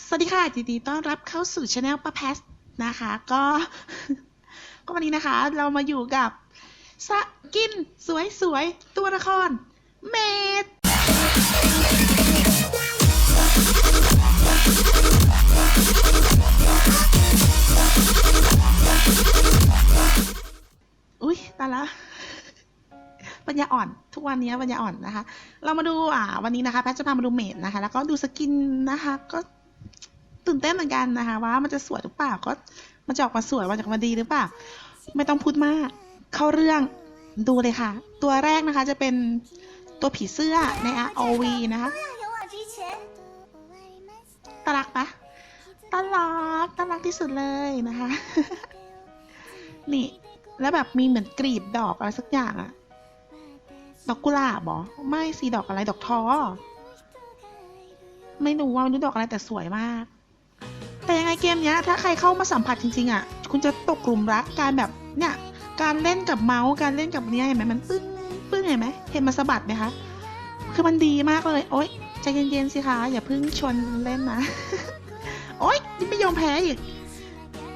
สวัสดีค่ะยินดีต้อนรับเข้าสู่ช anel ป้าแพสนะคะ ก็ ก็วันนี้นะคะ เรามาอยู่กับสกินสวยๆตัวละครเมดอุ้ยตายละปัญญาอ่อนทุกวันนี้ปัญญาอ่อนนะคะ เรามาดูอ่า วันนี้นะคะแพทจะพามาดูเมดนะคะ แล้วก็ดูสกินนะคะ ก็ ตื่นเต้นเหมือนกันนะคะ ว่ามันจะสวยหรือเปล่าก็มันจะออกมาสวยมันจะออกมาดีหรือเปล่า ไม่ต้องพูดมาก เข้าเรื่องดูเลยค่ะ ตัวแรกนะคะจะเป็นตัวผีเสื้อใน ROV นะคะตลักปะตลักตลักที่สุดเลยนะคะ นี่ แล้วแบบมีเหมือนกรีบดอกอะไรสักอย่างอะดอกกุหลาบหรอ ไม่สีดอกอะไรดอกท้อ ไม่หนูว่าไม่รู้ดอกอะไรแต่สวยมาก แต่ยังไงเกมเนี้ย ถ้าใครเข้ามาสัมผัสจริงๆอะ คุณจะตกกลุ่มรักการแบบเนี่ยการเล่นกับเมาส์การเล่นกับเนี้ยเห็นไหมมันปึ้งปึ้งเห็นไหมเห็นมาสะบัดไหมคะคือมันดีมากเลย โอ๊ยใจเย็นๆสิคะอย่าเพิ่งชนเล่นนะโอ๊ยยังไม่ยอมแพ้อีก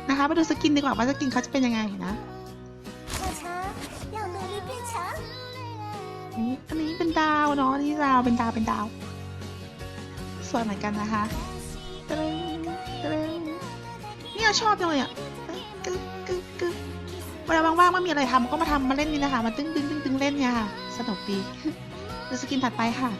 นะคะไปดูสกินดีกว่าว่าสกินเขาจะเป็นยังไงนะอันนี้เป็นดาวเนาะนี่ดาวเป็นดาวเป็นดาว ส่วนเหมือนกันนะคะตรึงตรึงนี่ชอบจังเลยอะกึกกึกกึกเวลาว่างๆไม่มีอะไรทำก็มาทำมาเล่นนี่นะคะมาตึ้งตึ้งตึ้งตึงเล่นเนี่ยค่ะ สนุกดีดูสกินถัดไปค่ะ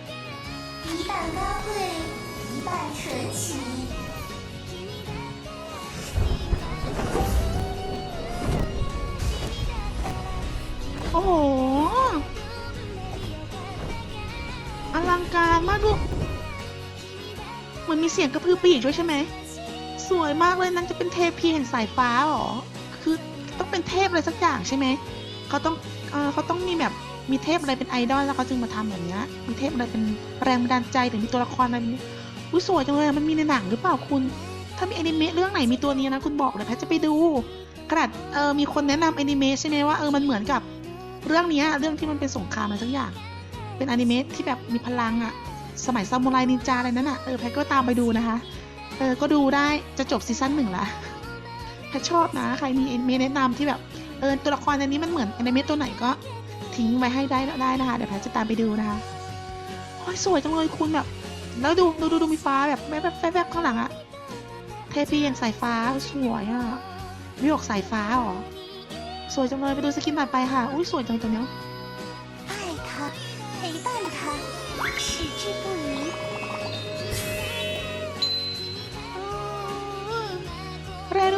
โอ้โหอลังการมากดู มันมีเสียงกระพือปีกด้วยใช่ไหม สวยมากเลยนั่นจะเป็นเทพีแห่งสายฟ้าเหรอ คือต้องเป็นเทพอะไรสักอย่างใช่ไหม เขาต้องเออเขาต้องมีแบบมีเทพอะไรเป็นไอดอลแล้วเขาจึงมาทำแบบนี้มีเทพอะไรเป็นแรงบันดาลใจหรือมีตัวละครอะไรแบบนี้อุ้ยสวยจังเลยมันมีในหนังหรือเปล่าคุณ ถ้ามีอนิเมะเรื่องไหนมีตัวนี้นะคุณบอกเลยแพทจะไปดูขนาดเออมีคนแนะนำอนิเมะใช่ไหมว่าเออมันเหมือนกับเรื่องนี้เรื่องที่มันเป็นสงครามอะไรสักอย่าง เป็นอนิเมะที่แบบมีพลังอะ สมัยซามูไรนินจาอะไรนั้นอะเออแพทก็ตามไปดูนะคะ เออ ก็ดูได้จะจบซีซั่นหนึ่งละแพทชอบนะ ใครมีอนเมะแนะนำที่แบบ เออ ตัวละครในนี้มันเหมือนอนิเมะตัวไหนก็ทิ้งไว้ให้ได้ได้นะคะ เดี๋ยวแพทจะตามไปดูนะคะโอ้ยสวยจังเลยคุณแบบ แล้วดูดูดูดูมีฟ้าแบบแวบแวบแวบแบข้างหลังอะเทพีอย่างสายฟ้าสวยอะวิวออกสายฟ้าเหรอสวยจังเลยไปดูสกินถัดไปค่ะ อุ้ยสวยจังตัวเนี้ย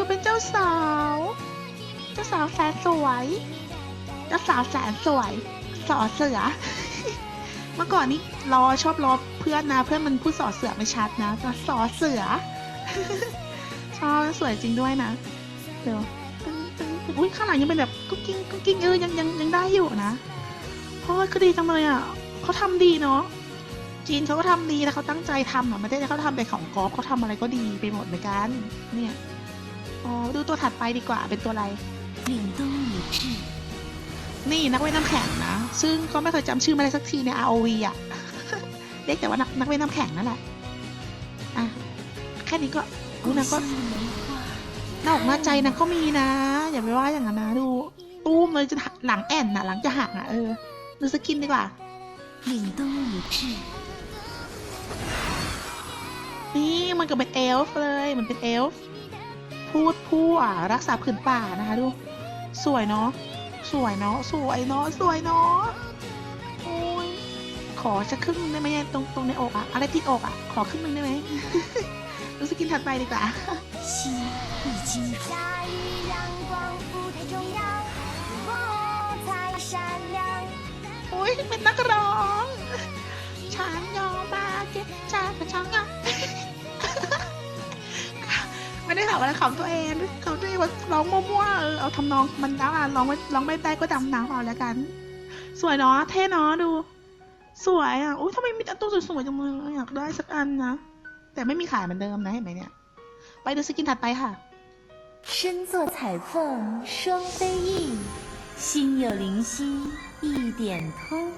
เป็นเจ้าสาว เจ้าสาวแสนสวย เจ้าสาวแสนสวย สอเสือ เมื่อก่อนนี้รอชอบรอเพื่อนนะ เพื่อนมันพูดสอเสือไม่ชัดนะแต่สอเสือ ชอบสวยจริงด้วยนะ เดี๋ยวตึ้งตึ้งอุ้ยข้างหลังยังเป็นแบบกุ๊กกิ้งกุ๊กกิ้งเออยังยังยังได้อยู่นะเพราะว่าคือดีจังเลยอะเขาทำดีเนาะจีนเขาก็ทำดีแล้วเขาตั้งใจทำอะไม่ได้เขาทำแต่ของกอล์ฟเขาทำอะไรก็ดีไปหมดเหมือนกัน เนี่ย อ๋อดูตัวถัดไปดีกว่าเป็นตัวอะไรหลิงตู้หรือชื่นี่นักเวทน้ำแข็งนะ ซึ่งก็ไม่เคยจำชื่อมาได้สักทีใน ROV อะ เรียกแต่ว่านักนักเวทน้ำแข็งนั่นแหละ อะ แค่นี้ก็อู้นางก็หน้าอกหน้าใจนะงก็มีนะ อย่าไปว่าอย่างนั้นนะดูตู้มเลยจะหลังแอนนะหลังจะหักอะเออดูสกินดีกว่าหลิงตู้หรือชื่นี่มันก็เป็นเอลฟ์เลย มันเป็นเอลฟ์ พูดผู้อะรักษาผืนป่านะคะดู สวยเนาะสวยเนาะสวยเนาะสวยเนาะโอ้ยขอจะครึ่งได้ไหมตรงตรงในอกอะอะไรติดอกอะขอครึ่งนึ่งได้ไหมรู้สึกกินถัดไปดีกว่าโอ้ยเป็นนักร้องช้างยอมาเก็บช้างเป็นช่าง ไม่ได้ถามอะไรขำตัวเองขำตัวเองว่าร้องมั่วๆเออเอาทำนองมันแล้วอ่ะร้องไม่ร้องไม่ได้ก็ดำน้ำเอาแล้วกัน สวยเนาะเท่เนาะดู สวยอ่ะอุ้ยทำไมมีแต่ตัวสวยๆจังเลยอยากได้สักอันนะ แต่ไม่มีขายเหมือนเดิมนะเห็นไหมเนี่ย ไปดูสกินถัดไปค่ะ 身作彩凤双飞翼，心有灵犀一点通。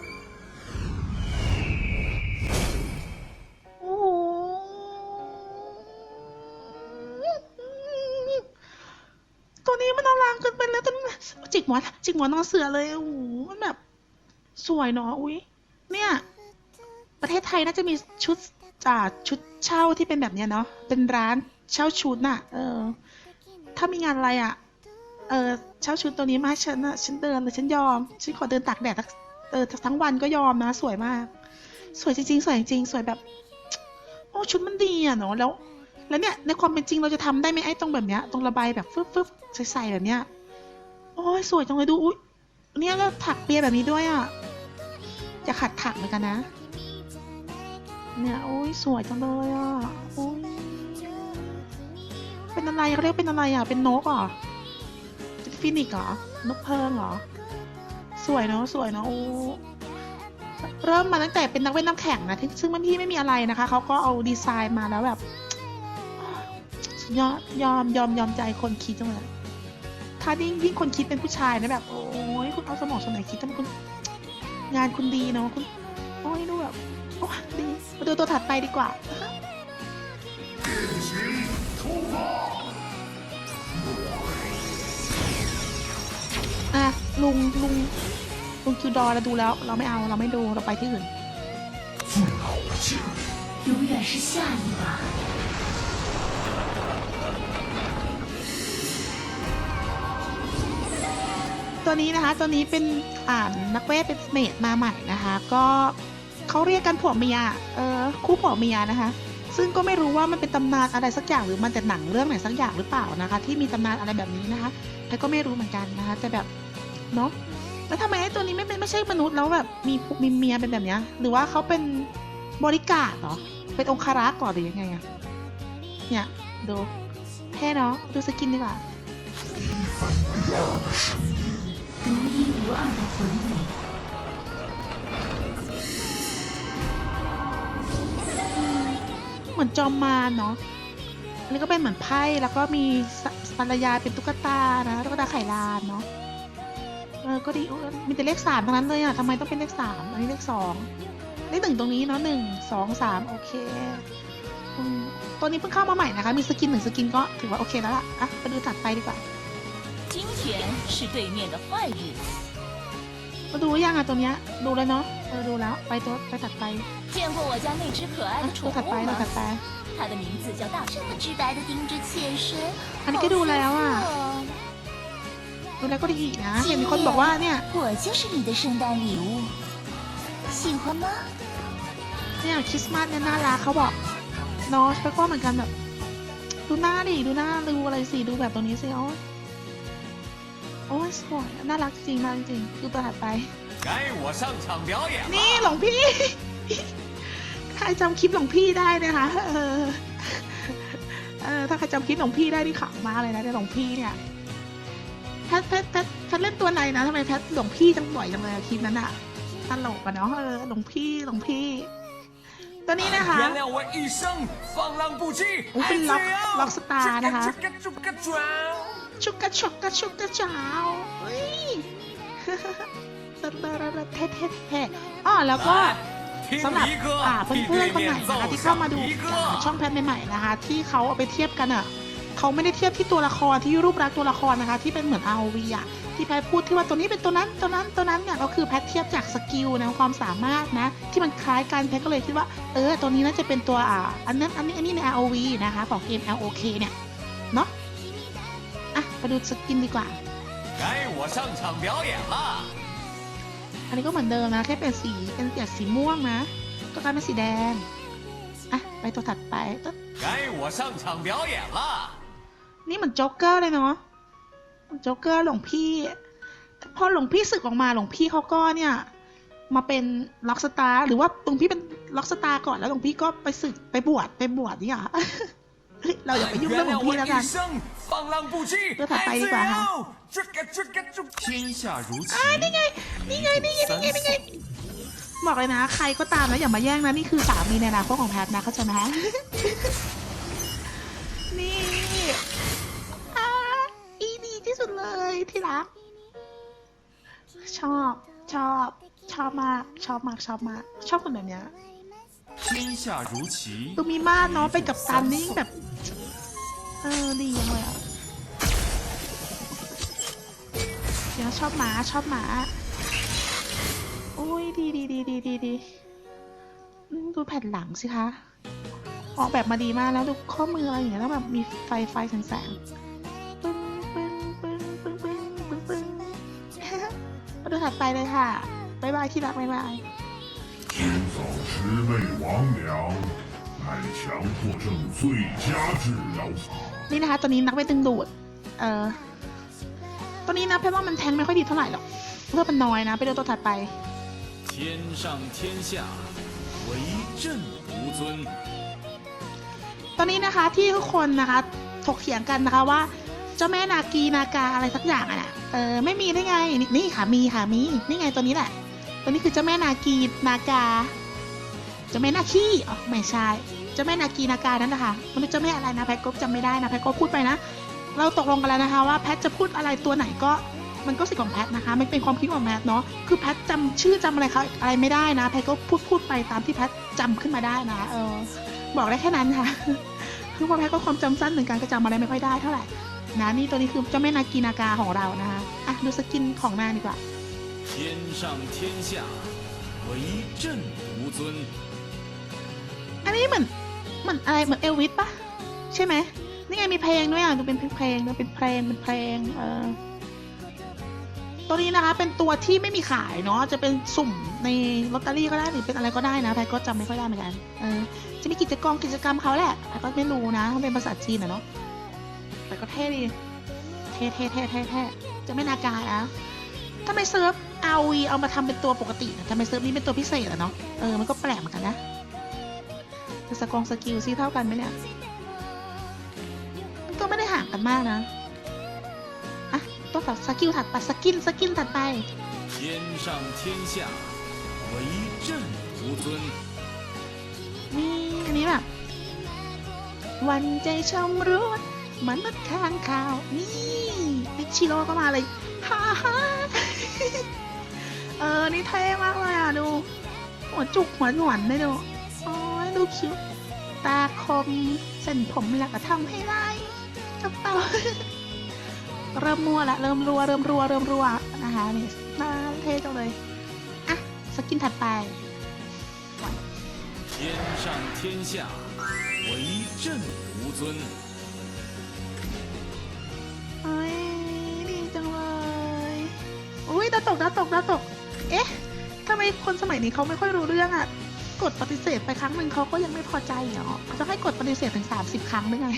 จิกหมอนจิกหมอนนอนเสือเลยโอ้โหมันแบบ สวยเนาะอุ้ยเนี่ย ประเทศไทยน่าจะมีชุดอ่าชุดเช่าที่เป็นแบบเนี้ยเนาะเป็นร้านเช่าชุดน่ะ เออ ถ้ามีงานอะไรอะ เออเช่าชุดตัวนี้มาให้ฉันอะฉันเดินเลยฉันยอมฉันขอเดินตากแดดเออทั้งวันก็ยอมนะ สวยมาก สวยจริงๆสวยจริงๆสวยแบบโอ้ชุดมันดีอะเนาะแล้ว แล้วเนี่ยในความเป็นจริงเราจะทำได้ไหมไอ้ตรงแบบเนี้ยตรงระบายแบบฟึบฟึบใสๆแบบเนี้ย อ้ยสวยจังเลยดูอุ้ยเนี่ยแล้วถักเปียแบบนี้ด้วยอะจะขัดถักเหมือนกันนะ เนี่ยโอ้ยสวยจังเลยอะโอ้ยเป็นอะไรเขาเรียกเป็นอะไรอะเป็นนกเหรอะเป็นฟินิกซ์เหรอนกเพิงเหรอสวยเนาะสวยเนาะโอ้เริ่มมาตั้งแต่เป็นนักเว้นน้ำแข็งนะซึ่งพี่ไม่มีอะไรนะคะเขาก็เอาดีไซน์มาแล้วแบบยอมยอมยอมยอมใจคนคิดจังเลย ถ้ายิ่งยิ่งคนคิดเป็นผู้ชายนะแบบ โอ้ยคุณเอาสมองส่วนไหนคิดทำไมคุณ งานคุณดีเนาะคุณโอ้ยดูแบบโอ้ยดีมาดูตัวถัดไปดีกว่า อ่ะ ลุงลุงลุงคิวดอเราดูแล้ว เราไม่เอาเราไม่ดูเราไปที่อื่น 永远是下一把。 ตัวนี้นะคะ ตัวนี้เป็นอ่านนักเวทเป็นเมดมาใหม่นะคะ ก็เขาเรียกกันผัวเมียเออคู่ผัวเมียนะคะ ซึ่งก็ไม่รู้ว่ามันเป็นตำนานอะไรสักอย่างหรือมันจะหนังเรื่องไหนสักอย่างหรือเปล่านะคะ ที่มีตำนานอะไรแบบนี้นะคะแต่ก็ไม่รู้เหมือนกันนะคะแต่แบบเนาะแล้วทำไมไอ้ตัวนี้ไม่เป็นไม่ใช่มนุษย์แล้วแบบมีมีเมียเป็นแบบนี้หรือว่าเขาเป็นบริการเหรอเป็นองคารักษ์ก่อนหรือยังไงอะเนี่ยดูเท่เนาะดูสกินดีกว่า เหมือนจอมมารเนาะอันนี้ก็เป็นเหมือนไพ่แล้วก็มีสภรรยาเป็นตุ๊กตานะตุ๊กตาไข่ลานเนาะเออก็ดีมีแต่เลขสามเท่านั้นเลยอะทำไมต้องเป็นเลขสามอันนี้เลขสองเลขหนึ่งตรงนี้เนาะหนึ่งสองสามโอเคอตัวนี้เพิ่งเข้ามาใหม่นะคะ มีสกินหนึ่งสกินก็ถือว่าโอเคแล้วล่ะอะไปดูถัดไปดีกว่า 今天是对面的坏日子， มาดูหรือยังอ่ะตัวเนี้ย ดูแล้วเนาะ เออ ดูแล้ว ไปตัวไปถัดไป 见过我家那只可爱 อ่ะ 的 ตัว 宠 ถัดไป 物 ตัวถัด 吗？ ไป 它的名字叫大这么直白的盯着妾身， อันนี้ก็ดูแล้วอ่ะ ดูแล้วก็ดีอีกนะ เห็นมีคนบอกว่าเนี่ย 我就是你的圣诞礼物，喜欢吗？ เนี่ยคริสต์มาสเนี่ยน่ารักเขาบอกเนาะแล้วก็เหมือนกันแบบ ดูหน้าดิดูหน้าดูอะไรสิดูแบบตรงนี้สิโอ้ย โอ้ยสวยอะน่ารักจริงน่ารักจริงดูตัวถัดไป 该我上场表演了。 นี่หลวงพี่ ใครจำคลิปหลวงพี่ได้นะคะเออเออถ้าใครจำคลิปหลวงพี่ได้นี่ขำมากเลยนะเนี่ยหลวงพี่เนี่ยแพทแพทแพทแพทเล่นตัวไหนนะทำไมแพทหลวงพี่จังบ่อยจังเลยอะคลิปนั้นอะตลกอะเนาะเออหลวงพี่หลวงพี่ ตัวนี้นะคะ 原谅我一生放浪不羁， โอ้เป็นล็อกล็อกสตาร์นะคะ 这个这个转。 ชุกกระชกกระชุกกระเจ้าเฮ้ยเท่เท่อ๋อแล้วก็สำหรับอ่าเพื่อนๆคนไหนนะคะที่เข้ามาดูช่องแพทใหม่ๆนะคะ ที่เขาเอาไปเทียบกันอะเขาไม่ได้เทียบที่ตัวละครที่รูปรักตัวละครนะคะ ที่เป็นเหมือนอวีอะที่แพทพูดที่ว่าตัวนี้เป็นตัวนั้นตัวนั้นตัวนั้นเนี่ยก็คือแพทเทียบจากสกิลนะความสามารถนะ ที่มันคล้ายกันแพทก็เลยคิดว่าเออตัวนี้น่าจะเป็นตัวอ่าอันนั้นอันนี้อันนี้ใน ROV นะคะของเกม LOK เนี่ยเนาะ ไปดูสกินดีกว่าอันนี้ก็เหมือนเดิมนะ แค่เปลี่ยนสีเป็นเปลี่ยนสีม่วงนะ ก็กลายเป็นสีแดง อะ ไปตัวถัดไปตึ๊ดนี่เหมือนจ็อกเกอร์เลยเนาะจ็อกเกอร์หลวงพี่พอหลวงพี่สึกออกมาหลวงพี่เขาก็เนี่ย มาเป็นล็อกสตาร์หรือว่าหลวงพี่เป็นล็อกสตาร์ก่อนแล้วหลวงพี่ก็ไปสึกไปบวชไปบวชนี่อะ เฮ้ยเราอย่าไปยุ่งเรื่องของพี่แล้วกันเรื่องถัดไปดีกว่าค่ะนี่ไงนี่ไงนี่ไงนี่ไงบอกเลยนะ ใครก็ตามนะอย่ามาแย่งนะนี่คือสามีในอนาคตของแพทนะเข้าใจไหมนี่อีนี่ที่สุดเลยที่รัก ชอบชอบชอบมากชอบมากชอบมากชอบคนแบบเนี้ย 天下如棋ตู，มีมาสเนาะไปกับตันนี่ยิ่งแบบ เออดีจังเลยอะเดี๋ยวชอบหมาชอบหมาโอ้ยดีดีดีดีดีดีดูแผ่นหลังสิคะออกแบบมาดีมากแล้วดูข้อมืออะไรอย่างเงี้ยแล้วแบบมีไฟไฟแสงแสงปึ้งปึ้งปึ้งปึ้งปึ้งปึ้งปึ้ง มาดูถัดไปเลยค่ะบ๊ายบายที่รักบ๊ายบาย 今早魑魅魍魉，乃强迫症最佳治疗法。 นี่นะคะ ตัวนี้นักไปดึงดูด เออตัวนี้นะเพราะว่ามันแทงไม่ค่อยดีเท่าไหร่หรอกเพื่อมันน้อยนะ ไปดูตัวถัดไป 天上天下，唯朕独尊。 ตอนนี้นะคะที่ทุกคนนะคะถกเถียงกันนะคะว่า เจ้าแม่นากีนากาอะไรสักอย่างอะน่ะเออไม่มีได้ไงนี่นี่ค่ะมีค่ะมีนี่ไงตัวนี้แหละ ตัวนี้คือเจ้าแม่นากีนากา เจ้าแม่นาคีอ๋อไม่ใช่ เจ้าแม่นากีนากานั่นนะคะมันเป็นเจ้าแม่อะไรนะแพทก็จำไม่ได้นะแพทก็พูดไปนะ เราตกลงกันแล้วนะคะ ว่าแพทจะพูดอะไรตัวไหนก็มันก็สิทธิ์ของแพทนะคะมันเป็นความคิดของแพทเนาะคือแพทจำชื่อจำอะไรเขาอะไรไม่ได้นะแพทก็พูดพูดไปตามที่แพทจำขึ้นมาได้นะเออ บอกได้แค่นั้นค่ะ คือว่าแพทก็ความจำสั้นเหมือนกันก็จำอะไรไม่ค่อยได้เท่าไหร่นะนี่ตัวนี้คือเจ้าแม่นากีนากาของเรานะคะอ่ะดูสกินของนางดีกว่า 天上天下，唯朕独尊。 อันนี้เหมือนเหมือนอะไรเหมือนเอลวิสปะใช่ไหมนี่ไงมีเพลงด้วยอะดูเป็นเพลงนะเป็นเพลงเป็นเพลงเออตัวนี้นะคะเป็นตัวที่ไม่มีขายเนาะจะเป็นสุ่มในลอตเตอรี่ก็ได้หรือเป็นอะไรก็ได้นะแพทก็จำไม่ค่อยได้เหมือนกันเออจะมีกิจกรรมกิจกรรมเขาแหละแพทก็ไม่รู้นะเขาเป็นภาษาจีนอะเนาะแต่ก็เท่ดีเท่เท่เท่เท่เท่จะไม่นากานะทำไมเซิร์ฟเอาวีเอามาทำเป็นตัวปกติทำไมเซิร์ฟนี้เป็นตัวพิเศษอะเนาะเออมันก็แปลกเหมือนกันนะ แต่สกองสกิลซี่เท่ากันไหมเนี่ยก็ไม่ได้ห่างกันมากนะอะตัวต่อสกิลถัดไปสกินสกินถัดไปนี่อันนี้แบบวันใจชมรุดมันมัดข้างข่าวนี่นิชิโร่ก็มาเลยฮ่าฮ่าเออ นี่เท่มากเลยอะ ดู หัวจุกหัวหนวนได้ดู โอ้ยดูคิ้ว ตาคม เส้นผมหลักกระทำให้ไล่กระเป๋า เริ่มมัวละ เริ่มรัว เริ่มรัว เริ่มรัวนะคะนี่น่าเท่จังเลย อ่ะ สกินถัดไป 天上天下，唯朕独尊。 เฮ้ยดีจังเลย อุ้ยดาวตกดาวตกดาวตก เอ๊ะทำไมคนสมัยนี้เขาไม่ค่อยรู้เรื่องอะ กดปฏิเสธไปครั้งหนึ่งเขาก็ยังไม่พอใจเหรอเขาจะให้กดปฏิเสธถึงสามสิบครั้งได้ไง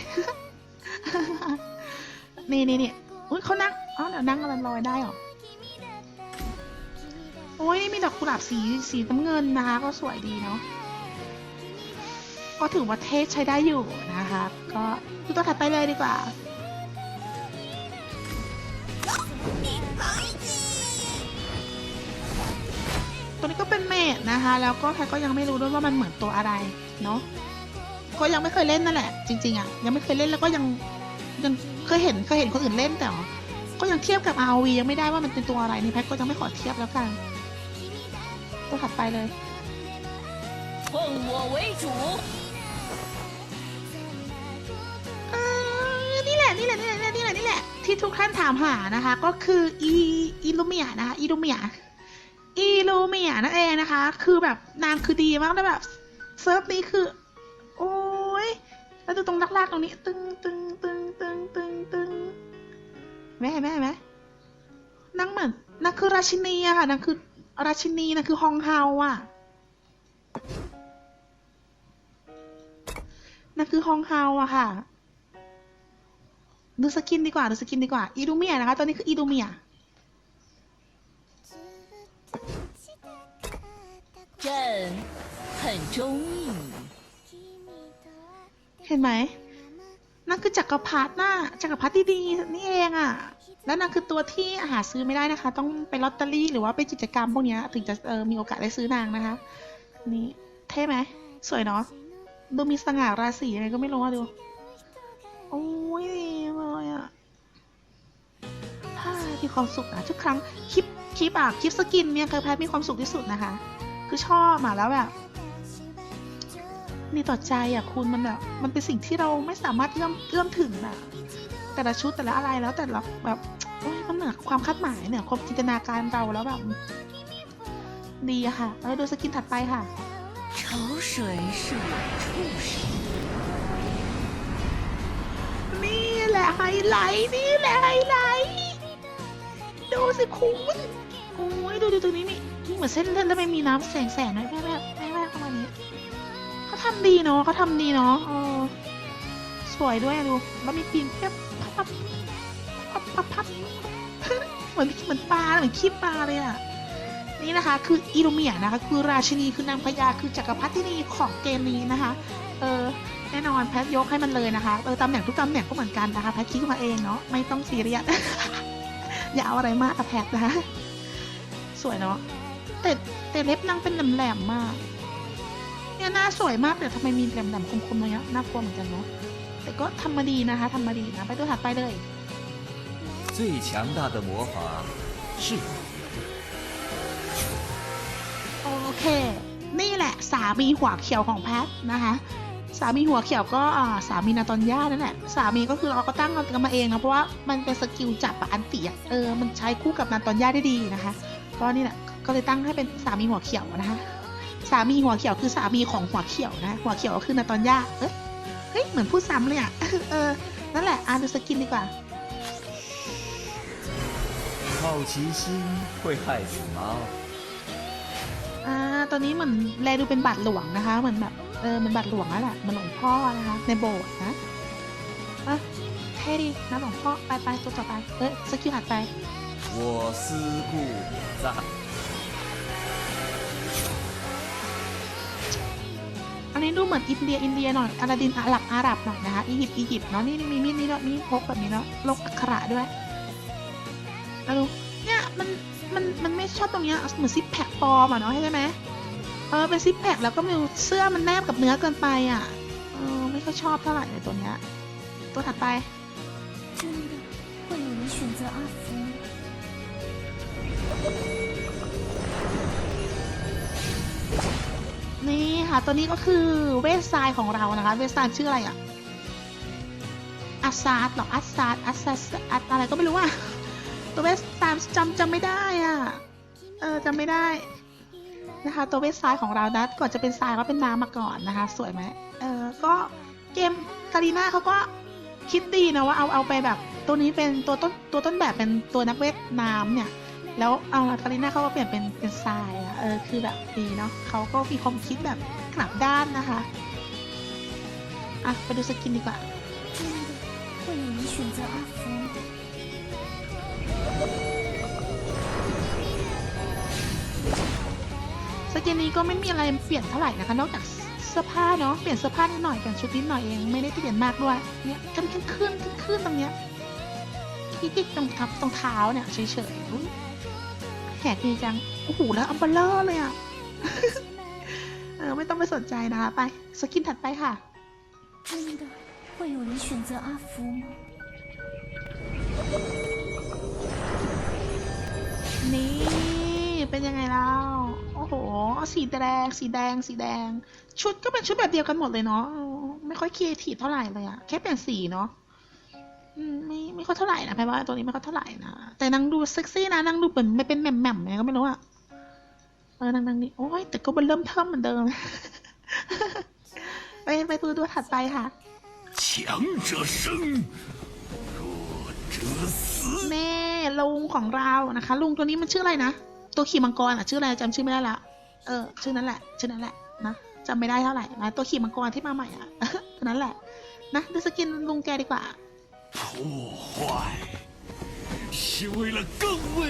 นี่นี่นี่อุ้ยเขานั่งอ๋อเดี๋ยวนั่งอะไรลอยได้เหรอโอ้ยมีดอกกุหลาบสีสีน้ำเงินนะคะก็สวยดีเนาะก็ถือว่าเทสใช้ได้อยู่นะคะ ก็ดูตัวถัดไปเลยดีกว่า ตัวนี้ก็เป็นเมดนะคะ แล้วก็แพทก็ยังไม่รู้ด้วยว่ามันเหมือนตัวอะไรเนาะก็ยังไม่เคยเล่นนั่นแหละ จริงๆอะ่ะยังไม่เคยเล่นแล้วก็ยังยังเคยเห็นเคยเห็นคนอื่นเล่นแต่ก็ยังเทียบกับ ROV ยังไม่ได้ว่ามันเป็นตัวอะไรนี่แพทก็ยังไม่ขอเทียบแล้วกัน ตัวถัดไปเลยนี่แหละนี่แหละนี่แหละนี่แหละนี่แหละที่ทุกท่านถามหานะคะ ก็คืออีอีลูเมียนะคะอีลูเมีย อีลูเมียนั่นเองนะคะ คือแบบนางคือดีมากแล้วแบบเซิร์ฟนี้คือ โอ้ยแล้วดูตรงลากๆตรงนี้ ตึงตึงตึงตึงตึงตึงแม่แม่แม่นางเหมือนนางคือราชินีอะค่ะนางคือราชินีนางคือฮองเฮาอะนางคือฮองเฮาอะค่ะ ดูสกินดีกว่า ดูสกินดีกว่า อีดูเมียนะคะ ตอนนี้คืออีดูเมีย 朕很中意你。 เห็นไหมนั่นคือจักรพรรดิน่ะจักรพรรดิดีๆนี่เองอะ่ะ แล้วนั่นคือตัวที่หาซื้อไม่ได้นะคะ ต้องไปลอตเตอรี่หรือว่าไปกิจกรรมพวกเนี้ยถึงจะเออมีโอกาสได้ซื้อนางนะคะ นี่เท่ไหมสวยเนาะดูมีสง่าราศียังไงก็ไม่รู้อะดู โอ้ยดีเลยอะฮ่ามีความสุขนะทุกครั้งคลิปคลิปอ่ะคลิปสกินเนี่ยเคยแพทมีความสุขที่สุดนะคะ คือชอบมาแล้วแบบ นี่ต่อใจอ่ะคุณมันแบบ มันเป็นสิ่งที่เราไม่สามารถเอื้อมเอื้อมถึงอะแต่ละชุดแต่ละอะไรแล้วแต่ละแบบ โอ้ยมันเหนือความคาดหมายเหนือความจินตนาการเราแล้วแบบ ดีอะค่ะเออดูสกินถัดไปค่ะ 潮水是我的畜生。 นี่แหละไฮไลท์นี่แหละไฮไลท์ดูสิคุณโอ้ยดูดูตรงนี้นี่นี่เห มือนเส้นเลือดแล้วไม่มีน้ำแสงแสงนะแม่แม่แม่แม่ประมาณนี้เขาทำดีเนาะเขาทำดีเนาะเออสวยด้วยดูแล้วมีปีนแป๊บพับพับพับพับเหมือนเหมือนปลาเหมือนขี้ปลาเลยอะนี่นะคะ คืออิลูเมียนะคะ คือราชินีคือนางพญาคือจักรพรรดินีของเกมนี้นะคะเออแน่นอนแพทยกให้มันเลยนะคะเออตำแหน่งทุกตำแหน่งก็เหมือนกันนะคะแพทคิดมาเองเนาะไม่ต้องซีเรียสอย่าเอาอะไรมากกับแพทนะคะสวยเนาะ แต่แต่เล็บนางเป็นแหลมๆมาก เนี่ยหน้าสวยมากแต่ทำไมมีแหลมๆคมๆเลยอะน่ากลัวเหมือนกันเนาะแต่ก็ทำมาดีนะคะทำมาดีนะไปตัวถัดไปเลย 最强大的魔法是我的。 โอเค นี่แหละสามีหัวเขียวของแพทนะคะ สามีหัวเขียวก็อ่าสามีนาตอนย่านั่นแหละ สามีก็คือเราก็ตั้งกันมาเองนะ เพราะว่ามันเป็นสกิลจับปะอันติอะเออ มันใช้คู่กับนาตอนย่าได้ดีนะคะ ก็นี่แหละ ก็เลยตั้งให้เป็นสามีหัวเขียวนะคะ สามีหัวเขียวคือสามีของหัวเขียวนะ หัวเขียวก็คือนาตอนย่าเอ้ยเฮ้ย เหมือนพูดซ้ำเลยอะ เออ นั่นแหละ อ่านดูสกินดีกว่า 好奇心会害死猫。 อ่า ตอนนี้เหมือนแลดูเป็นบัตรหลวงนะคะ เหมือนแบบ เออ มันบัตรหลวงแล้วแหละเหมันหลวงพ่อนะคะ ในโบสถ์นะอ่ะเท่ดีนะหลวงพ่อ ไปไปตัวต่อไป เอ้ยสกิลถัดไป 我思故我在。 นนี้ดูเหมือนอินเดียอินเดียหน่อยอาราดินอาหรับอาหรับหน่อยนะคะอียิปต์อียิปต์เนาะนี่มีมีดนี่ด้วยมีพกแบบนี้เนาะลกอักขระด้วยแล้วดูเนี่ยมันมันมันไม่ชอบตรงเนี้ยเหมือนซิปแพคปลอมอะเนาะใช่ไหมเออเป็นซิปแพคแล้วก็มีเสื้อมันแนบกับเนื้อเกินไปอะเออไม่ค่อยชอบเท่าไหร่เลยตัวเนี้ยตัวถัดไป นี่ค่ะ ตัวนี้ก็คือเวสไซของเรานะคะ เวสไซชื่ออะไรอะอาซาดหรออาซาดอาซาอัดอะไรก็ไม่รู้อะตัวเวสไซจำจำไม่ได้อะเออจำไม่ได้นะคะ ตัวเวสไซน์ของเรานะก่อนจะเป็นทรายก็เป็นน้ำมาก่อนนะคะ สวยไหมเออก็เกมคารีนาเขาก็คิดดีนะว่าเอาเอาไปแบบ ตัวนี้เป็นตัวต้นตัวต้นแบบเป็นตัวนักเวทน้ำเนี่ย แล้วเอาคาริน่าเขาก็เปลี่ยนเป็นเป็นทรายอะเออคือแบบดีเนาะเขาก็มีความคิดแบบกลับด้านนะคะ อ่ะ ไปดูสกินดีกว่า 真的会有人选择阿福吗？ สกินนี้ก็ไม่มีอะไรเปลี่ยนเท่าไหร่นะคะ นอกจากเสื้อผ้าเนาะ เปลี่ยนเสื้อผ้านิดหน่อย เปลี่ยนชุดนิดหน่อยเอง ไม่ได้เปลี่ยนมากด้วย เนี่ยขึ้นขึ้นขึ้นขึ้นขึ้นตรงเนี้ยที่ที่ตรงทับตรงเท้าเนี่ยเฉยๆอุ๊ย แหกดีจัง โอ้โห แล้วอัมเบลเลอร์เลยอะ เออ ไม่ต้องไปสนใจนะคะ ไป สกินถัดไปค่ะ 真的会有人选择阿福吗？ นี่เป็นยังไงเราโอ้โห สีแดง สีแดง สีแดง ชุดก็เป็นชุดแบบเดียวกันหมดเลยเนาะเออไม่ค่อยครีเอทีฟเท่าไหร่เลยอะแค่เปลี่ยนสีเนาะอืม ไม่ไม่ค่อยเท่าไหร่นะแปลว่าตัวนี้ไม่ค่อยเท่าไหร่นะ แต่นางดูเซ็กซี่นะนางดูเหมือนไม่เป็นแหม่มแหม่มไงก็ไม่รู้อะเออนางนางนี่โอ้ยแต่ก็มันเริ่มเทิมเหมือนเดิม ไปไปดูตัวถัดไปค่ะแม่ลุงของเรานะคะ ลุงตัวนี้มันชื่ออะไรนะ ตัวขี่มังกรอะชื่ออะไรจำชื่อไม่ได้ละเออ ชื่อนั้นแหละ ชื่อนั้นแหละนะจำไม่ได้เท่าไหร่นะตัวขี่มังกรที่มาใหม่อะนั้นแหละ นะดูสกินลุงแกดีกว่า 破坏是为了更伟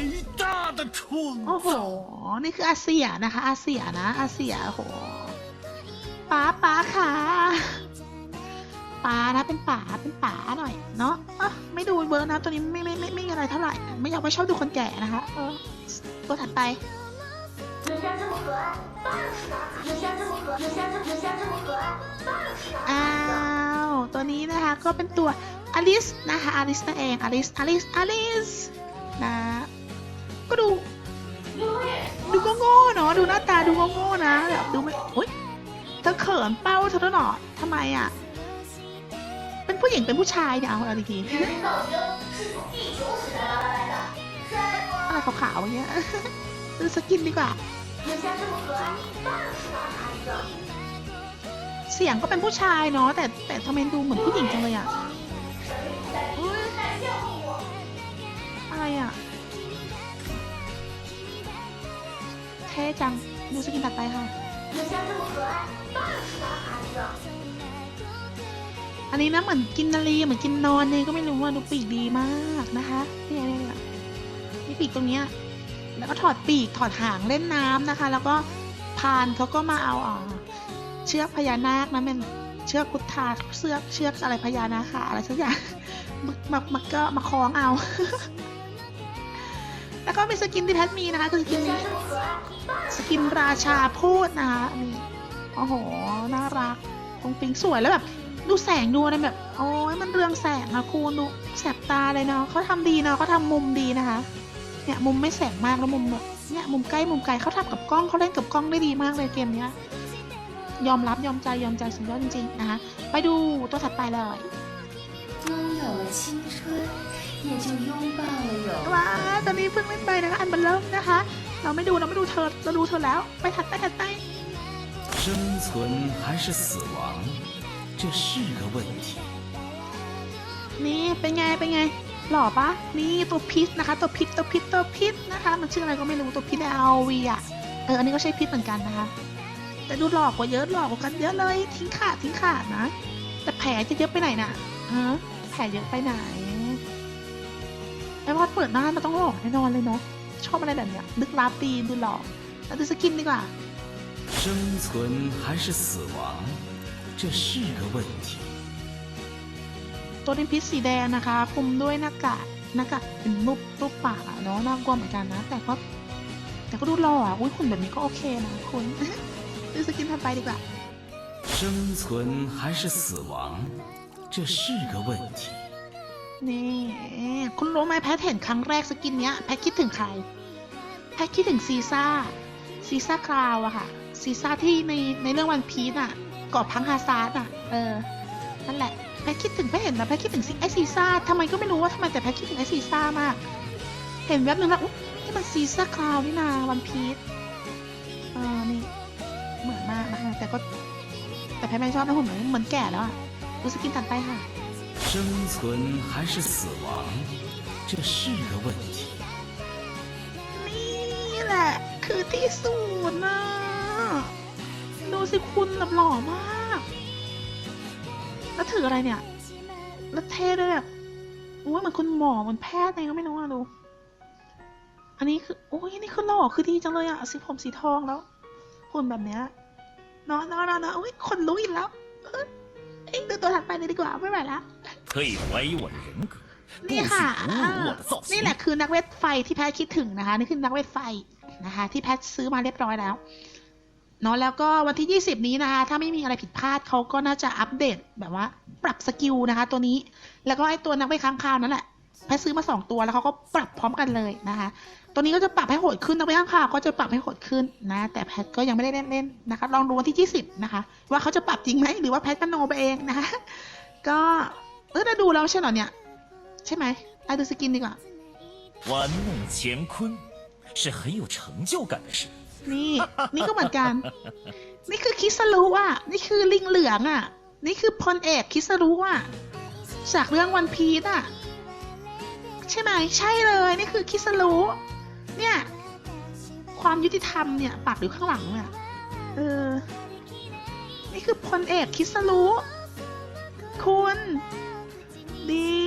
大的创 โอ้โห นี่คืออาเซียนะคะ อาเซียนะ อาเซียโอ้โหป๋าป๋าค่ะป๋านะ เป็นป๋าเป็นป๋าหน่อย เนาะอ่ะไม่ดูเบอร์นะ ตัวนี้ไม่ไม่ไม่ไม่อะไรเท่าไหร่ ไม่อยากไม่ชอบดูคนแก่นะคะ เออ ตัวถัดไป 人家这么可爱，当然是他；人家这么可，人家这人家这么可爱，当然是他。 อ้าว ตัวนี้นะคะ ก็เป็นตัว อลิสนะคะอลิสนั่นเองอลิสอลิสอลิสนะก็ดู ดูก็โง่ๆเนาะดูหน้าตาดูก็โง่ๆนะแบบดูไม่โอ๊ยเธอเขินเป้าเธอหรอทำไมอะ เป็นผู้หญิงเป็นผู้ชายเนี่ยเอาเอาดีๆอะไรขาวๆอย่างเงี้ยซื้อสกินดีกว่า เสียงก็เป็นผู้ชายเนาะแต่แต่ทำไมดูเหมือนผู้หญิงจังเลยอะ อะไรอะเท่จังดูสกินตัดไปค่ะ อันนี้นะเหมือนกินนาลีเหมือนกินนอนเลยก็ไม่รู้ว่าดูปีกดีมากนะคะนี่ยเนี่ยเนี่ยนี่ปีกตรงเนี้ยแล้วก็ถอดปีกถอดหางเล่นน้ำนะคะ แล้วก็พานเขาก็มาเอาอ่าเชือกพญานาคนะเป็น เชือกพุทาเชือกเชือกอะไรพญานาคอะไรสักอย่างมามามาก็มาคล้องเอา แล้วก็มีสกินที่แพทมีนะคะ คือสกินสกินราชาพูดนะคะนี่โอ้โห น่ารักตรงปิงสวยแล้วแบบ ดูแสงดูอะไรแบบ โอ้ยมันเรืองแสงอะคุณดูแสบตาเลยเนาะเขาทำดีเนาะเขาทำมุมดีนะคะ เนี่ยมุมไม่แสงมากแล้วมุมแบบเนี่ยมุมใกล้มุมไกลเขาทำกับกล้องเขาเล่นกับกล้องได้ดีมากเลยเกมเนี้ย ยอมรับยอมใจยอมใจสุดยอดจริงๆนะคะ ไปดูตัวถัดไปเลย 拥有了青春，也就拥抱了有 ว้าตอนนี้เพิ่งเล่นไปนะคะ อันบันเริ่มนะคะ เราไม่ดูเราไม่ดูเธอเราดูเธอแล้ว ไปถัดไปถัดไป 生存还是死亡，这是个问题。 นี่เป็นไงเป็นไง หล่อปะนี่ตัวพิษนะคะ ตัวพิษตัวพิษตัวพิษนะคะ มันชื่ออะไรก็ไม่รู้ตัวพิษในอาวีอ่ะเอออันนี้ก็ใช่พิษเหมือนกันนะคะ แต่ดูหลอกกว่าเยอะหลอกกว่ากันเยอะเลย ทิ้งขาดทิ้งขาดนะ แต่แผลจะเยอะไปไหนน่ะฮะแผลเยอะไปไหนไอ้พอดเปิดหน้ามันต้องหลอกแน่นอนเลยเนาะชอบอะไรแบบเนี้ยลึกลับดีดูหลอกแล้วดูสกินดีกว่า 生存还是死亡，这是个问题。 ตัวเป็นพิษสีแดงนะคะคลุมด้วยหน้ากากหน้ากากเป็นรูปรูปปากอะเนาะน่ากลัวเหมือนกันนะ แต่ก็แต่ก็ดูหล่ออะอุ้ยหุ่นแบบนี้ก็โอเคนะคุณ ดูสกินถัดไปดีกว่า 生存还是死亡，这是个问题。 นี่คุณรู้ไหมแพทเห็นครั้งแรกสกินเนี้ยแพทคิดถึงใคร แพทคิดถึงซีซ่า ซีซ่าคราวอะค่ะ ซีซ่าที่ในในเรื่องวันพีซอะเกาะพังฮาซาร์ดอะเออ นั่นแหละ แพทคิดถึงแพทเห็นแล้วแพทคิดถึงไอซีซ่าทำไมก็ไม่รู้ว่าทำไมแต่แพทคิดถึงไอซีซ่ามาก เห็นแวบนึงแล้วอุ๊ยนี่มันซีซ่าคราวนี่นาวันพีซ แต่ก็ แต่แพทไม่ชอบนะผมเหมือนเหมือนแก่แล้วอะดูสกินตัดไปค่ะ 生存还是死亡，这是个问题。 นี่แหละ คือที่สุดนะดูสิคุณแบบหล่อมาก แล้วถืออะไรเนี่ย แล้วเท่ด้วยแบบอุ้ยเหมือนคุณหมอเหมือนแพทย์ไงก็ไม่รู้อะดู อันนี้คือโอ้ยนี่คือหล่อคือดีจังเลยอะสีผมสีทองแล้วหุ่นแบบเนี้ย เนาะเนาะเนาะเนาะอุ้ยคนรู้อีกแล้วเอ้ยเอ้ยดูตัวถัดไปเลยดีกว่าไม่ไหวละ 可以怀疑我的人格，不 นี่ 许 ค่ะ 侮辱我的造 นี่ 型 แห。ละคือนักเวทไฟที่แพทย์คิดถึงนะคะ นี่คือนักเวทไฟนะคะ ที่แพทย์ซื้อมาเรียบร้อยแล้วเนาะแล้วก็วันที่ 20 นี้นะคะ ถ้าไม่มีอะไรผิดพลาดเขาก็น่าจะอัปเดตแบบว่า ปรับสกิลนะคะ ตัวนี้ แล้วก็ไอตัวนักเวทค้างคาวนั่นแหละ แพทย์ซื้อมา 2 ตัวแล้วเขาก็ปรับพร้อมกันเลยนะคะ ตัวนี้ก็จะปรับให้โหดขึ้นนักเวทค้างคาวก็จะปรับให้โหดขึ้นนะ แต่แพทย์ก็ยังไม่ได้เล่นเล่นๆนะคะลองดูวันที่ 20 นะคะ ว่าเขาจะปรับจริงไหมหรือว่าแพทย์มโนไปเองนะคะ ก็เออเราดูแล้วใช่เหรอเนี่ย ใช่ไหมไอะดูสกินดีกว่า 玩弄干坤是很有成就感的事。 นี่ นี่ก็เหมือนกัน นี่คือคิสรุอ่ะ นี่คือลิงเหลืองอ่ะ นี่คือพลเอกคิสรุอ่ะ จากเรื่องวันพีซอ่ะ ใช่ไหม ใช่เลย นี่คือคิสรุเนี่ย ความยุติธรรมเนี่ยปักอยู่ข้างหลังเนี่ย เออ นี่คือพลเอกคิสรุคุณ ดี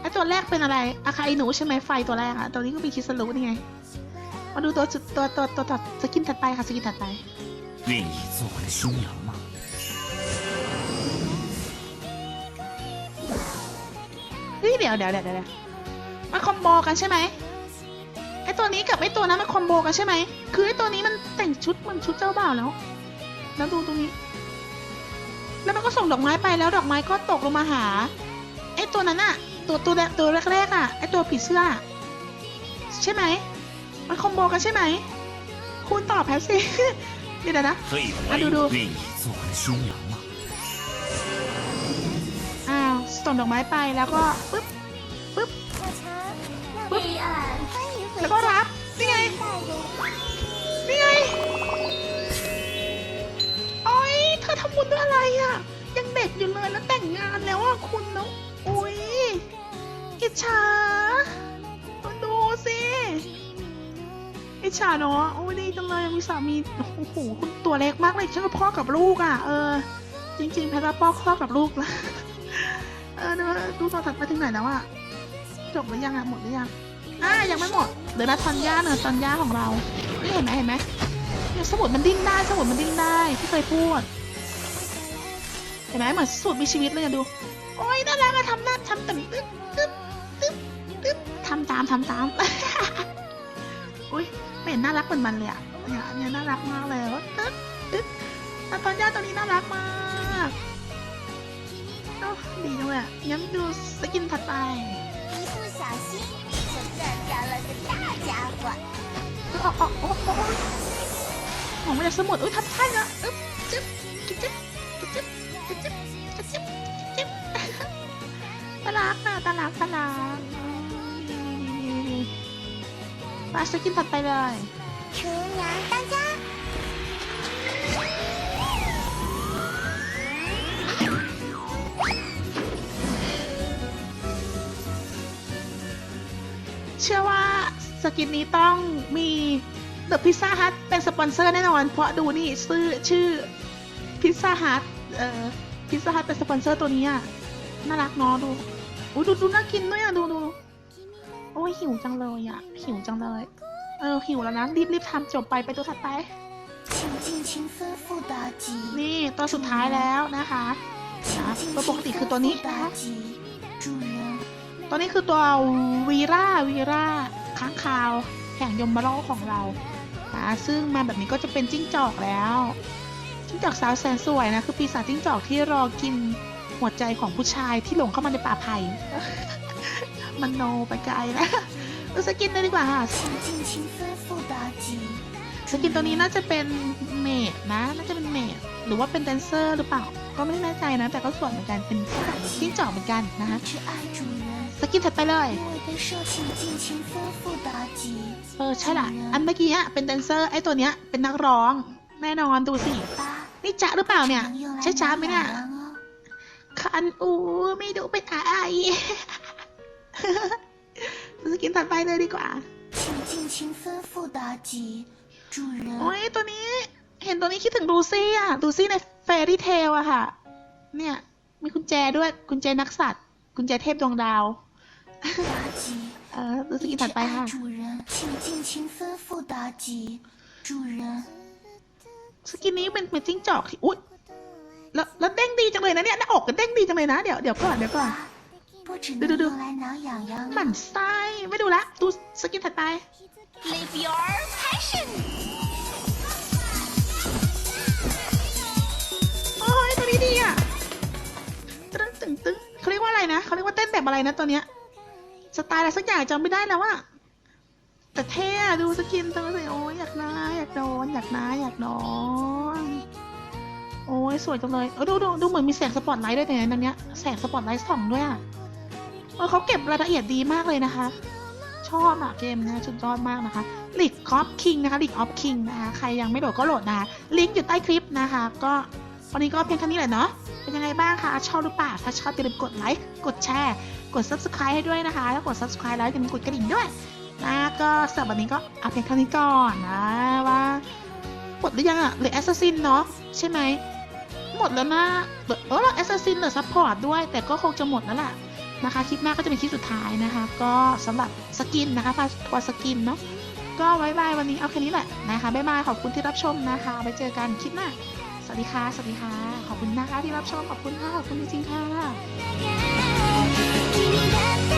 ไอตัวแรกเป็นอะไรอาคาอิหนูใช่ไหมไฟตัวแรกอะตัวนี้ก็เป็นคิสรุนี่ไง มาดูตัวจุดตัวตัวตัวตัวสกินถัดไปค่ะสกินถัดไป 愿意做我的新娘吗？ เฮ้ยเดี๋ยวเดี๋ยวเดี๋ยวเดี๋ยว มาคอมโบกันใช่ไหมไอ้ตัวนี้กับไอ้ตัวนั้นมาคอมโบกันใช่ไหมคือไอ้ตัวนี้มันแต่งชุดมันชุดเจ้าบ่าวแล้ว แล้วดูตรงนี้ แล้วมันก็ส่งดอกไม้ไปแล้วดอกไม้ก็ตกลงมาหาไอ้ตัวนั้นอะตัวตัวแรกตัวแรกอะไอ้ตัวผีเสื้อ ใช่ไหมมันคอมโบกันใช่ไหมคุณตอบแพ้สิเดี๋ยวนะมาดูดูอ้าวส่งดอกไม้ไปแล้วก็ปึ๊บ แล้วก็รับ นี่ไง นี่ไง โอ้ยเธอทำบุญด้วยอะไรอะ ยังเด็กอยู่เลยแล้วแต่งงานแล้วอะคุณเนาะอุ้ยอิจฉาดูสิอิจฉาเนาะโอ้ยดีจังเลยมีสามีโอ้โหคุณตัวเล็กมากเลยฉันก็พ่อกับลูกอะ เออ จริง ๆแพทย์ป้อพ่อกับลูกละเออดูตอนถัดไปถึงไหนแล้วอะจบหรือยังอะหมดหรือยัง อ่ายังไม่หมด เดี๋ยวนะทอนย่าเนอะทอนย่าของเรา นี่เห็นไหมเห็นไหมสมุดมันดิ้นได้สมุดมันดิ้นได้ที่เคยพูด เห็นไหมเหมือนสมุดมีชีวิตเลยอะดู โอ๊ยน่ารักอะทำหน้าทำตึ๊บตึ๊บตึ๊บตึ๊บตึ๊บทำตามทำตามอุ้ยไม่เห็นน่ารักเหมือนมันเลยอะเนี่ยเนี่ยน่ารักมากเลยตึ๊บตึ๊บตอนย่าตัวนี้น่ารักมากดีจังเลยอะงั้นดูสกินถัดไป 一不小心就干掉了个大家伙。 ออกออกออกออกออกมาจากสมุดอุ้ยทำท่าเนอะอึ๊บจึ๊บจึ๊บจึ๊บจึ๊บจึ๊บจึ๊บจึ๊บจึ๊บน่ารักอ่ะน่ารักน่ารักมาสกินถัดไปเลย 厨娘当家， เ กินนี้ต้องมีเดอะพิซซ่าฮัทเป็นสปอนเซอร์แน่นอน เพราะดูนี่ซื้อชื่อพิซซ่าฮัทเอ่อพิซซ่าฮัทเป็นสปอนเซอร์ตัวนี้อะน่ารักเนาะดูอุ้ยดูดูน่ากินด้วยอะดูดูโอ้ยหิวจังเลยอะหิวจังเลยเออหิวแล้วนะรีบรีบทำจบไปไปตัวถัดไปนี่ตัวสุดท้ายแล้วนะคะตัวปกติคือตัวนี้นะะตัวนี้คือตัววีราวีรา ค้างคาวแห่งยมโลกของเราอ่ซึ่งมาแบบนี้ก็จะเป็นจิ้งจอกแล้ว จิ้งจอกสาวแสนสวยนะคือปีศาจจิ้งจอกที่รอกินหัวใจของผู้ชายที่หลงเข้ามาในป่าไผ่มันโนไปไกลแล้วเราสกินได้ดีกว่าค่ะสกินตัวนี้น่าจะเป็นเมดนะ น่าจะเป็นเมดหรือว่าเป็นแดนเซอร์หรือเปล่า ก็ไม่แน่ใจนะ แต่ก็สวยเหมือนกัน เป็นจิ้งจอกเหมือนกันนะคะ สกิปถัดไปเลยเออใช่ละอันเมื่อกี้เป็นแดนเซอร์ไอ้ตัวเนี้ยเป็นนักร้อง แน่นอนดูสิ นี่จ๊ะหรือเปล่าเนี่ย ใช่จ๊ะไหมเนี่ยคันอูไม่ดูเป็นอะไรสกินถัดไปเลยดีกว่าโอ้ยตัวนี้ เห็นตัวนี้คิดถึงดูซี่อะดูซี่ในแฟรี่เทลอะค่ะ เนี่ย มีกุญแจด้วยกุญแจนักสัตว์กุญแจเทพดวงดาว เออดูส 一 กิน 直 ถัดไปค่ะ 爱主人，请尽情吩咐妲己，主人。 สกินนี้เป็นเป็นจิ้งจอกที่อุ๊ยแล้วแล้วเด้งดีจังเลยนะเนี่ยหน้าอกก็เด้งดีจังเลยนะ เดี๋ยวเดี๋ยวก่อนเดี๋ยวก่อน 八，不只对对对能用来挠痒痒 หมั่นไส้ไม่ดูละ ดูสกินถัดไป Live your passion โอ้ยตัวนี้ดีอ่ะตึ้งตึงตึงเขาเรียกว่าอะไรนะเขาเรียกว่าเต้นแบบอะไรนะตัวเนี้ย สไตล์อะไรสักอย่างจำไม่ได้แล้วอะแต่เท่อะดูสกินตัวสิโอ้ยอยากนาอยากโดนอยากนาอยากโดนโอ้ยสวยจังเลยเออดูดูดูเหมือนมีแสงสปอตไลท์ด้วยในนั้นเนี้ยแสงสปอตไลท์ส่องด้วยอะเออเขาเก็บรายละเอียดดีมากเลยนะคะ ชอบอะเกมนี้สุดยอดมากนะคะ League of King นะคะ League of King นะคะใครยังไม่โหลดก็โหลดนะคะลิงก์อยู่ใต้คลิปนะคะ ก็ วันนี้ก็เพียงเท่านี้แหละเนาะ เป็นยังไงบ้างคะ ชอบหรือเปล่า ถ้าชอบอย่าลืมกดไลค์ กดแชร์ กด subscribe ให้ด้วยนะคะ ถ้ากด subscribe แล้วอย่าลืมกดกระดิ่งด้วย นะก็สำหรับวันนี้ก็เอาเพียงเท่านี้ก่อนนะว่าหมดหรือยังอะเหลือ assassin เนาะใช่ไหม หมดแล้วนะเหลืออเรา assassin เหลือ support ด้วย แต่ก็คงจะหมดแล้วล่ะนะคะคลิปหน้าก็จะเป็นคลิปสุดท้ายนะคะ ก็สำหรับสกินนะคะพาทัวร์สกินเนาะก็บายบายวันนี้เอาแค่นี้แหละนะคะบายบายขอบคุณที่รับชมนะคะไปเจอกันคลิปหน้า สวัสดีค่ะ สวัสดีค่ะ ขอบคุณมากค่ะที่รับชม ขอบคุณค่ะ ขอบคุณจริงๆค่ะ